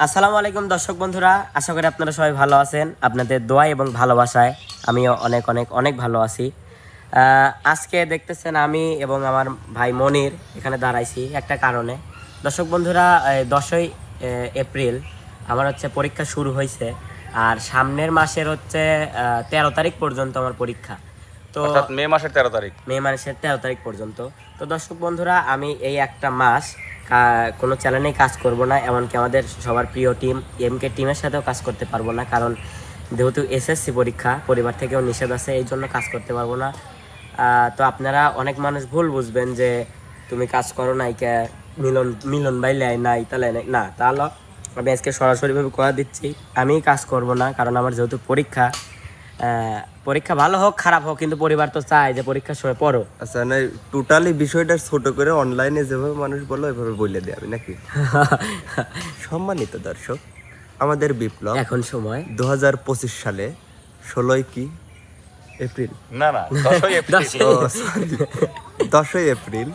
আসসালামু আলাইকুম দর্শক বন্ধুরা আশা করি আপনারা সবাই ভালো আছেন। আপনাদের দোয়া এবং ভালোবাসায় আমিও অনেক অনেক অনেক ভালো আছি। আজকে দেখতেছেন আমি এবং আমার ভাই মনির এখানে দাঁড়াইছি একটা কারণে। দর্শক বন্ধুরা দশই এপ্রিল আমার হচ্ছে পরীক্ষা শুরু হয়েছে আর সামনের মাসের হচ্ছে তেরো তারিখ পর্যন্ত আমার পরীক্ষা। তো মে মাসের তেরো তারিখ। মে মাসের তেরো তারিখ পর্যন্ত। তো দর্শক বন্ধুরা আমি এই একটা মাস কোনো চ্যানেলেই কাজ করব না, এমনকি আমাদের সবার প্রিয় টিম এমকে টিমের সাথেও কাজ করতে পারব না, কারণ যেহেতু এসএসসি পরীক্ষা, পরিবার থেকেও নিষেধ আছে, এই জন্য কাজ করতে পারব না তো আপনারা অনেক মানুষ ভুল বুঝবেন যে তুমি কাজ করো নাই কে মিলন মিলন ভাই লাই নাই তাহলে নাই। না, তাহলে আমি আজকে সরাসরিভাবে কথা দিচ্ছি আমি কাজ করব না, কারণ আমার যেহেতু পরীক্ষা পরীক্ষা ভালো হোক খারাপ হোক কিন্তু পরিবার তো চায় যে পরীক্ষার সময় পড়ো। আচ্ছা না টোটালি বিষয়টা ছোট করে অনলাইনে যেভাবে মানুষ বলো ওইভাবে বলে দিই আমি নাকি? সম্মানিত দর্শক আমাদের বিপ্লব এখন সময়। দু হাজার পঁচিশ সালে ষোলোই কি? এপ্রিল। না না দশই এপ্রিল। দশই এপ্রিল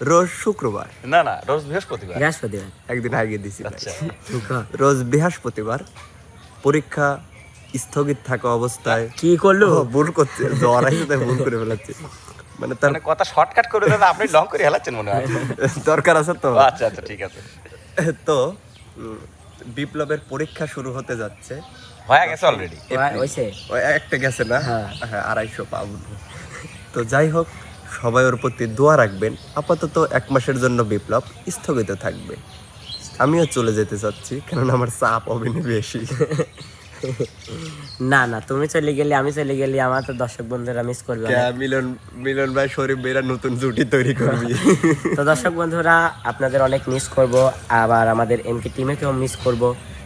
রোজ শুক্রবার। না না রোজ বৃহস্পতিবার। বৃহস্পতিবার। একদিন আগে দিছি আচ্ছা। রোজ বৃহস্পতিবার পরীক্ষা স্থগিত থাকা অবস্থায়। কি করল? ভুল করছে। জ্বর আসে তাই ভুল করে ফেলাচ্ছে। মানে তার মানে কথা শর্টকাট করে দেন আপনি লং করে হেলাচ্ছেন মনে হয়। দরকার আছে তো? আচ্ছা আচ্ছা ঠিক আছে। তো বিপ্লবের পরীক্ষা শুরু হতে যাচ্ছে। হয়ে গেছে অলরেডি হয়েছে। ওই একটা গেছে না? হ্যাঁ। হ্যাঁ আড়াইশো পাউন্ড। তো যাই হোক সবাই ওর প্রতি দোয়া রাখবেন। আপাতত এক মাসের জন্য বিপ্লব স্থগিত থাকবে। আমিও চলে যেতে চাচ্ছি কারণ আমার চাপ অভিনয় বেশি না না তুমি চলে গেলে আমি চলে গেলে আমার তো দর্শক বন্ধুরা মিস করবে। মিলন মিলন ভাই শরীফ বেরা নতুন জুটি তৈরি করবি তো দর্শক বন্ধুরা আপনাদের অনেক মিস করব আবার আমাদের এমকে টিমেকেও মিস করব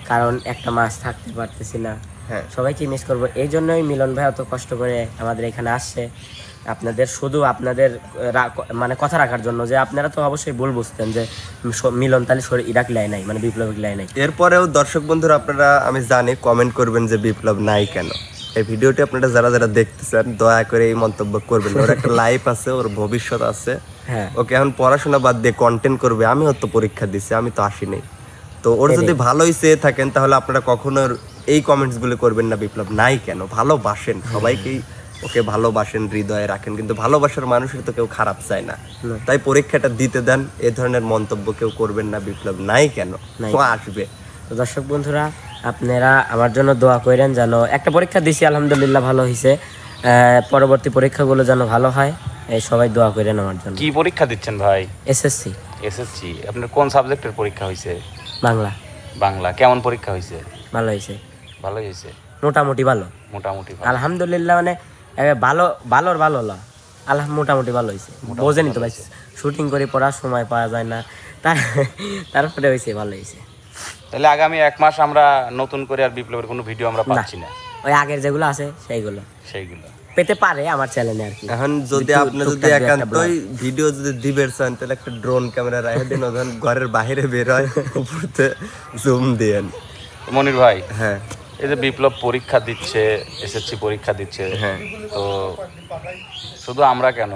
কারণ একটা মাস থাকতে পারতেছি না হ্যাঁ সবাইকে মিস করব। এই জন্যই মিলন ভাই অত কষ্ট করে আমাদের এখানে আসছে। আপনাদের শুধু আপনাদের মানে কথা রাখার জন্য যে আপনারা তো অবশ্যই ভুল বুঝতেন যে মিলন তাহলে শরীর ইরাক লাই নাই মানে বিপ্লবিক লাই নাই। এরপরেও দর্শক বন্ধুরা আপনারা আমি জানি কমেন্ট করবেন যে বিপ্লব নাই কেন। এই ভিডিওটি আপনারা যারা যারা দেখতেছেন দয়া করে এই মন্তব্য করবেন। ওর একটা লাইফ আছে ওর ভবিষ্যৎ আছে। হ্যাঁ। ওকে এখন পড়াশোনা বাদ দিয়ে কন্টেন্ট করবে। আমিও তো পরীক্ষা দিছি আমি তো আসিনি। তো ওর যদি ভালোই চেয়ে থাকেন তাহলে আপনারা কখনো এই কমেন্টসগুলো করবেন না বিপ্লব নাই কেন? ভালোবাসেন সবাইকেই ওকে ভালোবাসেন হৃদয়ে রাখেন কিন্তু ভালোবাসার মানুষের তো কেউ খারাপ চায় না। তাই পরীক্ষাটা দিতে দেন এ ধরনের মন্তব্য কেউ করবেন না বিপ্লব নাই কেন? আসবে। তো দর্শক বন্ধুরা আপনারা আমার জন্য দোয়া করেন যেন একটা পরীক্ষা দিছি আলহামদুলিল্লাহ ভালো হয়েছে পরবর্তী পরীক্ষাগুলো যেন ভালো হয় এই সবাই দোয়া করেন আমার জন্য। কি পরীক্ষা দিচ্ছেন ভাই? এসএসসি। এসএসসি আপনার কোন সাবজেক্টের পরীক্ষা হয়েছে বাংলা। বাংলা কেমন পরীক্ষা হয়েছে ভালো হয়েছে ভালোই হয়েছে। মোটামুটি ভালো? মোটামুটি ভালো। আলহামদুলিল্লাহ মানে ভালো ভালোর ভালো হলো। আল্লাহ মোটামুটি ভালো হয়েছে। বোঝেনি তো ভাই শুটিং করে পড়ার সময় পাওয়া যায় না। তার তারপরে হয়েছে ভালো হয়েছে। তাহলে আগামী এক মাস আমরা নতুন করে আর বিপ্লবের কোনো ভিডিও আমরা পাচ্ছি না। ওই আগের যেগুলো আছে সেইগুলো। সেইগুলো। পেতে পারে আমার চ্যানেলে আর কি। এখন যদি আপনি যদি একান্তই ভিডিও যদি দিবের চান তাহলে একটা ড্রোন ক্যামেরা রাখে দিন ওখান ঘরের বাইরে বের হয় উপরতে জুম দেন মনির ভাই হ্যাঁ। এই যে বিপ্লব পরীক্ষা দিচ্ছে এসএসসি পরীক্ষা দিচ্ছে হ্যাঁ। তো শুধু আমরা কেন?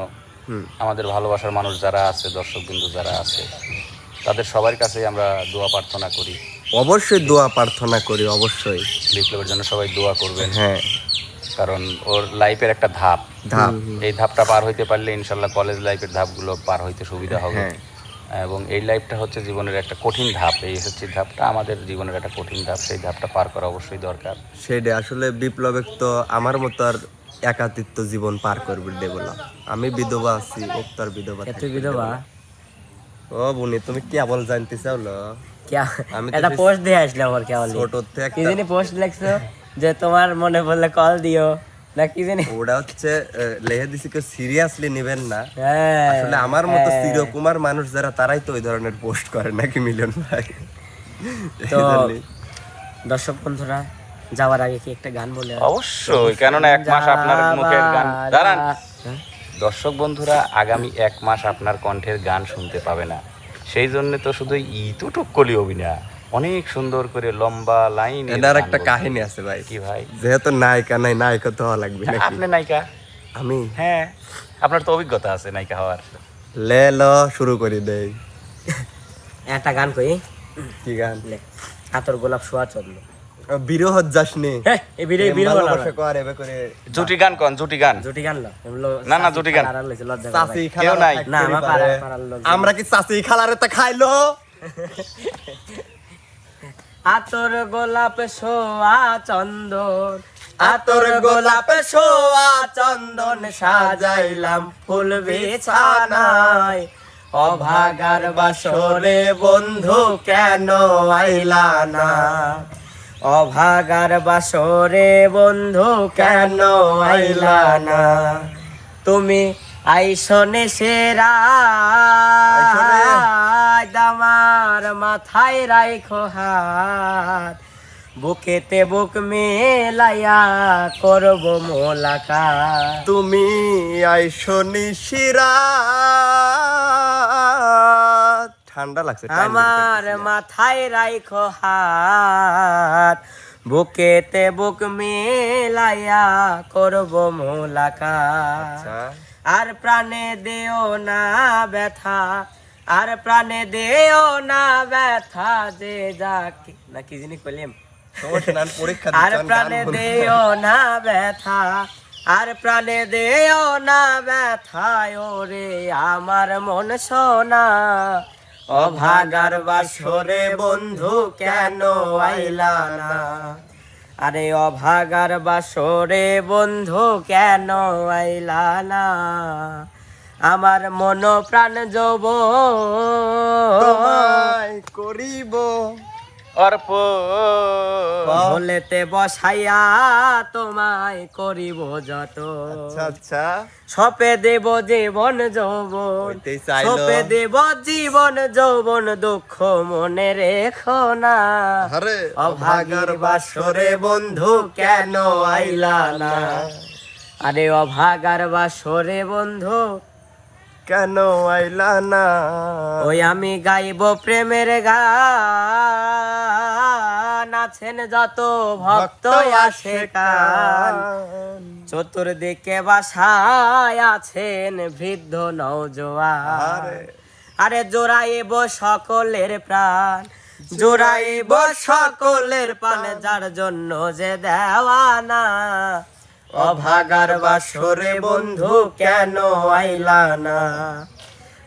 আমাদের ভালোবাসার মানুষ যারা আছে দর্শক বিন্দু যারা আছে তাদের সবার কাছেই আমরা দোয়া প্রার্থনা করি। অবশ্যই দোয়া প্রার্থনা করি অবশ্যই। বিপ্লবের জন্য সবাই দোয়া করবেন। হ্যাঁ। কারণ ওর লাইফের একটা ধাপ। ধাপ। এই ধাপটা পার হইতে পারলে ইনশাল্লাহ কলেজ লাইফের ধাপগুলো পার হইতে সুবিধা হবে। হ্যাঁ। এবং এই লাইফটা হচ্ছে জীবনের একটা কঠিন ধাপ। এই এসএসসি ধাপটা আমাদের জীবনের একটা কঠিন ধাপ। সেই ধাপটা পার করা অবশ্যই দরকার। সেটা আসলে বিপ্লবের তো আমার মতো আর একাতিত্ব জীবন পার করবে দেবলা। আমি বিধবা আছি ও তার বিধবা এত বিধবা? ও বুনি তুমি কেবল জানতে চাও না আমি তো একটা পোস্ট দিয়ে আসলে আমার কেমন ছোট থেকে কি জানি পোস্ট লিখছো যে তোমার মনে পড়লে কল দিও। না কি জানি ওটা হচ্ছে আহ, কেউ সিরিয়াসলি নেবেন না। হ্যাঁ। আসলে আমার মতো চিরকুমার মানুষ যারা তারাই তো ওই ধরনের পোস্ট করে নাকি মিলন ভাই। তো দর্শক বন্ধুরা যাওয়ার আগে কি একটা গান বলে অবশ্যই কেননা এক মাস আপনার মুখের গান দাঁড়ান। হ্যাঁ? দর্শক বন্ধুরা আগামী এক মাস আপনার কণ্ঠের গান শুনতে পাবে না। সেই জন্য তো শুধু ইতুটুক কলি অভিনয়। অনেক সুন্দর করে লম্বা লাইন এটার একটা কাহিনী আছে ভাই। কি ভাই? যেহেতু নায়িকা নাই নায়িকা তো হওয়া লাগবে আপনি নায়িকা? আমি? হ্যাঁ আপনার তো অভিজ্ঞতা আছে নায়িকা হওয়ার। লে ল শুরু করি দেই। একটা গান কই? কি গান? লে। আতর গোলাপ সোয়া চন্দ্র বিরহ যাস নে হ্যাঁ এই প্রেম ভিডিও ভালোবাসা কর এবে করে। জুটি গান কন জুটি গান। জুটি গান লো না, না, জুটি গান। চাচি কেউ নাই। না, আমরা কি চাচি খালারে তা খাইলো? আতর গোলাপ সোয়া চন্দন। আতর গোলাপ সোয়া চন্দন সাজাইলাম ফুল বিছানায়। অভাগার বাসরে বন্ধু কেন আইলা না? অভাগার বাসরে বন্ধু কেন আইলা না? তুমি আইসনে সেরা। দামার মাথায় রাইখো হাত। বুকেতে বুক মেলাইয়া করব মোলাকাত। তুমি আইসো নিশিরা ঠান্ডা লাগছে আমার মাথায় রাইখো হাত। বুকেতে বুক মেলাইয়া করব মোলাকাত। আচ্ছা। আর প্রাণে দেও না ব্যথা। আর প্রাণে দেও না ব্যথা যে যাকে। না কি জিনিস পরীক্ষা আর প্রাণে দেও না ব্যথা আর প্রাণে দেও না ব্যথা ওরে আমার মন সোনা। অভাগার বাসরে বন্ধু কেন আইলা না? আরে অভাগার বাসরে বন্ধু কেন আইলা না? আমার মন প্রাণ যব করিব। অর্প ভোলেতে বসাইয়া তোমায় করিব যত। আচ্ছা আচ্ছা। সপে দেব জীবন যৌবন। সপে দেব জীবন যৌবন দুঃখ মনে রেখো না। আরে বাসরে বন্ধু কেন আইলা না? আরে অভাগার বাসরে বন্ধু কেন আইলা না? ওই আমি গাইব প্রেমের গান আছেন যত ভক্ত আসে কান। চতুর্দিকে বাসায় আছেন বৃদ্ধ নৌজোয়ান আরে। আরে জোড়াইব সকলের প্রাণ জোড়াইব সকলের প্রাণ। যার জন্য যে দেওয়ানা। অভাগার বাসরে বন্ধু কেন আইলা না?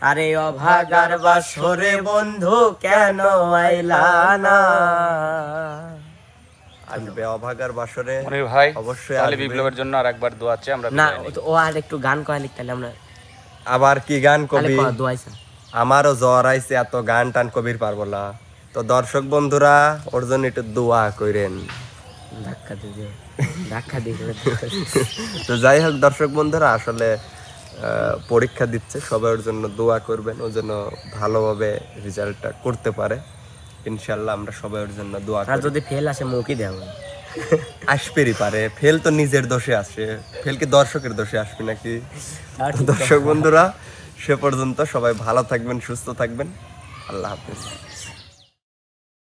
আরে অভাগার বাসরে বন্ধু কেন আইলা না? আসবে অভাগার বাসরে। মনির ভাই অবশ্যই আসবে। বিপ্লবের জন্য আর একবার দোয়া আছে আমরা না ও। আর একটু গান কয় লিখ তাহলে আমরা আবার কি গান কবি? আমারও জ্বর আইছে এত গান টান কবির পারব না। তো দর্শক বন্ধুরা ওর জন্য একটু দোয়া করেন। ধাক্কা দিয়ে ধাক্কা দিয়ে তো যাই হোক দর্শক বন্ধুরা আসলে পরীক্ষা দিচ্ছে। সবাই ওর জন্য দোয়া করবেন ও যেন ভালোভাবে রেজাল্টটা করতে পারে। ইনশাল্লাহ আমরা সবাই ওর জন্য দোয়া আর যদি ফেল আসে মুখই দেব আসবেরই পারে। ফেল তো নিজের দোষে আসে। ফেল কি দর্শকের দোষে আসবে নাকি? আর দর্শক বন্ধুরা সে পর্যন্ত সবাই ভালো থাকবেন সুস্থ থাকবেন। আল্লাহ হাফিজ।